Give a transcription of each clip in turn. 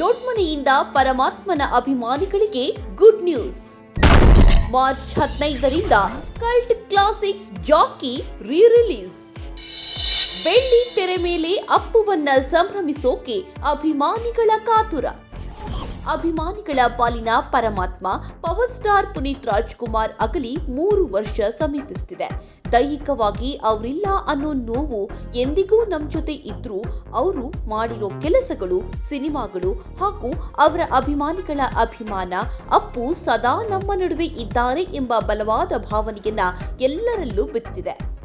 ದೊಡ್ಮನೆಯಿಂದ ಪರಮಾತ್ಮನ ಅಭಿಮಾನಿಗಳಿಗೆ good news. March ಹದಿನೈದರಿಂದ ಕಲ್ಟ್ ಕ್ಲಾಸಿಕ್ ಜಾಕಿ ರೀ ರಿಲೀಸ್ ಬೆಳ್ಳಿ ತೆರೆ ಮೇಲೆ ಅಪ್ಪುವನ್ನ ಸಂಭ್ರಮಿಸೋಕೆ ಅಭಿಮಾನಿಗಳ ಕಾತುರ. ಅಭಿಮಾನಿಗಳ ಪಾಲಿನ ಪರಮಾತ್ಮ, ಪವರ್ ಸ್ಟಾರ್ ಪುನೀತ್ ರಾಜ್ಕುಮಾರ್ ಅಗಲಿ ಮೂರು ವರ್ಷ ಸಮೀಪಿಸುತ್ತಿದೆ ದೈಹಿಕವಾಗಿ ಅವರಿಲ್ಲ ಅನ್ನೋ ನೋವು ಎಂದಿಗೂ ನಮ್ಮ ಜೊತೆ ಇದ್ರೂ ಅವರು ಮಾಡಿರೋ ಕೆಲಸಗಳು, ಸಿನಿಮಾಗಳು ಹಾಗೂ ಅವರ ಅಭಿಮಾನಿಗಳ ಅಭಿಮಾನ ಅಪ್ಪು ಸದಾ ನಮ್ಮ ನಡುವೆ ಇದ್ದಾರೆ ಎಂಬ ಬಲವಾದ ಭಾವನೆಯನ್ನ ಎಲ್ಲರಲ್ಲೂ ಬಿತ್ತಿದೆ.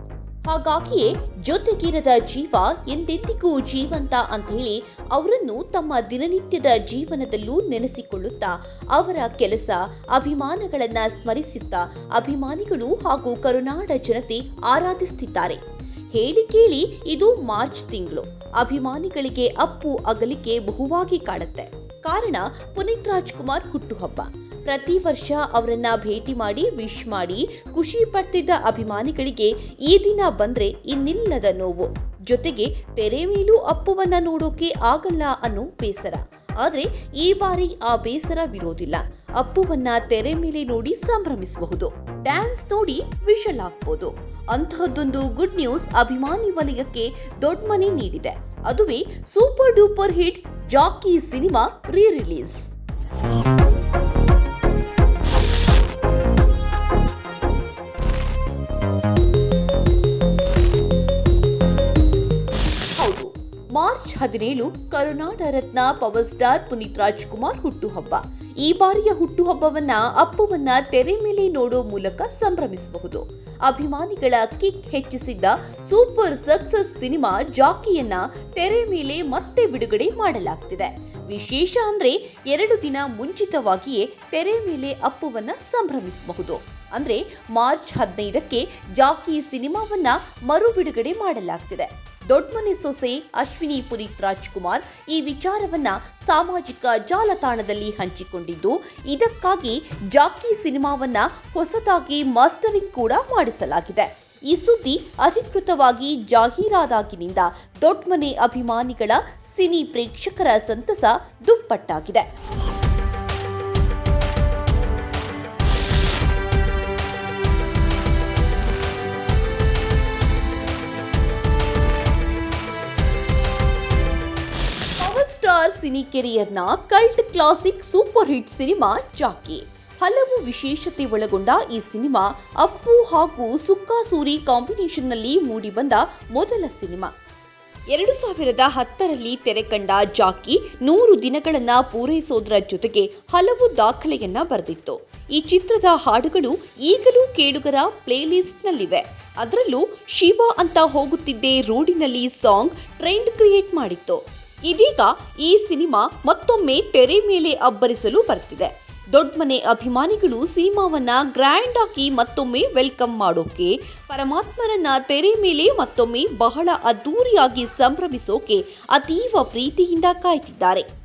ಹಾಗಾಗಿಯೇ ಜೊತೆಗಿರದ ಜೀವ ಎಂದೆಂದಿಗೂ ಜೀವಂತ ಅಂತ ಹೇಳಿ ಅವರನ್ನು ತಮ್ಮ ದಿನನಿತ್ಯದ ಜೀವನದಲ್ಲೂ ನೆನೆಸಿಕೊಳ್ಳುತ್ತಾ, ಅವರ ಕೆಲಸ, ಅಭಿಮಾನಗಳನ್ನ ಸ್ಮರಿಸುತ್ತಾ, ಅಭಿಮಾನಿಗಳು ಹಾಗೂ ಕರುನಾಡ ಜನತೆ ಆರಾಧಿಸುತ್ತಿದ್ದಾರೆ. ಹೇಳಿ ಕೇಳಿ ಇದು ಮಾರ್ಚ್ ತಿಂಗಳು. ಅಭಿಮಾನಿಗಳಿಗೆ ಅಪ್ಪು ಅಗಲಿಕೆ ಬಹುವಾಗಿ ಕಾಡುತ್ತೆ ಕಾರಣ ಪುನೀತ್ ರಾಜ್ಕುಮಾರ್ ಹುಟ್ಟುಹಬ್ಬ. ಪ್ರತಿ ವರ್ಷ ಅವರನ್ನ ಭೇಟಿ ಮಾಡಿ ವಿಶ್ ಮಾಡಿ, ಖುಷಿ ಪಡ್ತಿದ್ದ ಅಭಿಮಾನಿಗಳಿಗೆ ಈ ದಿನ ಬಂದ್ರೆ ಇನ್ನಿಲ್ಲದ ನೋವು. ಜೊತೆಗೆ ತೆರೆ ಮೇಲೂ ಅಪ್ಪುವನ್ನ ನೋಡೋಕೆ ಆಗಲ್ಲ ಅನ್ನೋ ಬೇಸರ. ಆದ್ರೆ ಈ ಬಾರಿ ಆ ಬೇಸರವಿರೋದಿಲ್ಲ ಅಪ್ಪುವನ್ನ ತೆರೆ ಮೇಲೆ ನೋಡಿ ಸಂಭ್ರಮಿಸಬಹುದು. ಡ್ಯಾನ್ಸ್ ನೋಡಿ ವಿಷಲ್ ಆಗ್ಬೋದು. ಅಂತಹದ್ದೊಂದು ಗುಡ್ ನ್ಯೂಸ್ ಅಭಿಮಾನಿ ವಲಯಕ್ಕೆ ದೊಡ್ಡ ಮನೆ ನೀಡಿದೆ. ಅದುವೇ super duper hit Jackie cinema rerelease ಹದಿನೇಳು ಕರುನಾಡ ರತ್ನ ಪವರ್ ಸ್ಟಾರ್ ಪುನೀತ್ ರಾಜ್ಕುಮಾರ್ ಹುಟ್ಟುಹಬ್ಬ. ಈ ಬಾರಿಯ ಹುಟ್ಟುಹಬ್ಬವನ್ನ ಅಪ್ಪುವನ್ನ ತೆರೆ ಮೇಲೆ ನೋಡೋ ಮೂಲಕ ಸಂಭ್ರಮಿಸಬಹುದು. ಅಭಿಮಾನಿಗಳ ಕಿಕ್ ಹೆಚ್ಚಿಸಿದ್ದ ಸೂಪರ್ ಸಕ್ಸಸ್ ಸಿನಿಮಾ ಜಾಕಿಯನ್ನ ತೆರೆ ಮೇಲೆ ಮತ್ತೆ ಬಿಡುಗಡೆ ಮಾಡಲಾಗ್ತಿದೆ. ವಿಶೇಷ ಅಂದ್ರೆ ಎರಡು ದಿನ ಮುಂಚಿತವಾಗಿಯೇ ತೆರೆ ಮೇಲೆ ಅಪ್ಪುವನ್ನ ಸಂಭ್ರಮಿಸಬಹುದು. ಅಂದ್ರೆ ಮಾರ್ಚ್ ಹದಿನೈದಕ್ಕೆ ಜಾಕಿ ಸಿನಿಮಾವನ್ನ ಮರು ಬಿಡುಗಡೆ ಮಾಡಲಾಗ್ತಿದೆ. ದೊಡ್ಮನೆ ಸೊಸೆ ಅಶ್ವಿನಿ ಪುನೀತ್ ರಾಜ್ಕುಮಾರ್ ಈ ವಿಚಾರವನ್ನ ಸಾಮಾಜಿಕ ಜಾಲತಾಣದಲ್ಲಿ ಹಂಚಿಕೊಂಡಿದ್ದು, ಇದಕ್ಕಾಗಿ ಜಾಕಿ ಸಿನಿಮಾವನ್ನ ಹೊಸದಾಗಿ ಮಾಸ್ಟರಿಂಗ್ ಕೂಡ ಮಾಡಿಸಲಾಗಿದೆ. ಈ ಸುದ್ದಿ ಅಧಿಕೃತವಾಗಿ ಜಾಹೀರಾದಾಗಿನಿಂದ ದೊಡ್ಮನೆ ಅಭಿಮಾನಿಗಳ ಸಿನಿ ಪ್ರೇಕ್ಷಕರ ಸಂತಸ ದುಪ್ಪಟ್ಟಾಗಿದೆ. Star cine ಕೆರಿಯರ್ನ cult classic super hit cinema Jackie. ಹಲವು ವಿಶೇಷತೆ ಒಳಗೊಂಡ ಈ ಸಿನಿಮಾ ಅಪ್ಪು ಹಾಗೂ ಸುಕ್ಕಾಸೂರಿ ಕಾಂಬಿನೇಷನ್ನಲ್ಲಿ ಮೂಡಿಬಂದ ಮೊದಲ ಸಿನಿಮಾ. ಎರಡು ಸಾವಿರದ ಹತ್ತರಲ್ಲಿ ತೆರೆ ಕಂಡ ಜಾಕಿ ನೂರು ದಿನಗಳನ್ನ ಪೂರೈಸೋದರ ಜೊತೆಗೆ ಹಲವು ದಾಖಲೆಯನ್ನ ಬರೆದಿತ್ತು. ಈ ಚಿತ್ರದ ಹಾಡುಗಳು ಈಗಲೂ ಕೇಳುಗರ ಪ್ಲೇಲಿಸ್ಟ್ನಲ್ಲಿವೆ. ಅದರಲ್ಲೂ ಶಿವ ಅಂತ ಹೋಗುತ್ತಿದ್ದೆ ರೋಡಿನಲ್ಲಿ ಸಾಂಗ್ ಟ್ರೆಂಡ್ ಕ್ರಿಯೇಟ್ ಮಾಡಿತ್ತು. ಇದೀಗ ಈ ಸಿನಿಮಾ ಮತ್ತೊಮ್ಮೆ ತೆರೆ ಮೇಲೆ ಅಬ್ಬರಿಸಲು ಬರ್ತಿದೆ. ದೊಡ್ಮನೆ ಅಭಿಮಾನಿಗಳು ಸಿನಿಮಾವನ್ನ ಗ್ರ್ಯಾಂಡ್ ಆಗಿ ಮತ್ತೊಮ್ಮೆ ವೆಲ್ಕಮ್ ಮಾಡೋಕೆ, ಪರಮಾತ್ಮನನ್ನ ತೆರೆ ಮೇಲೆ ಮತ್ತೊಮ್ಮೆ ಬಹಳ ಅದ್ದೂರಿಯಾಗಿ ಸಂಭ್ರಮಿಸೋಕೆ ಅತೀವ ಪ್ರೀತಿಯಿಂದ ಕಾಯ್ತಿದ್ದಾರೆ.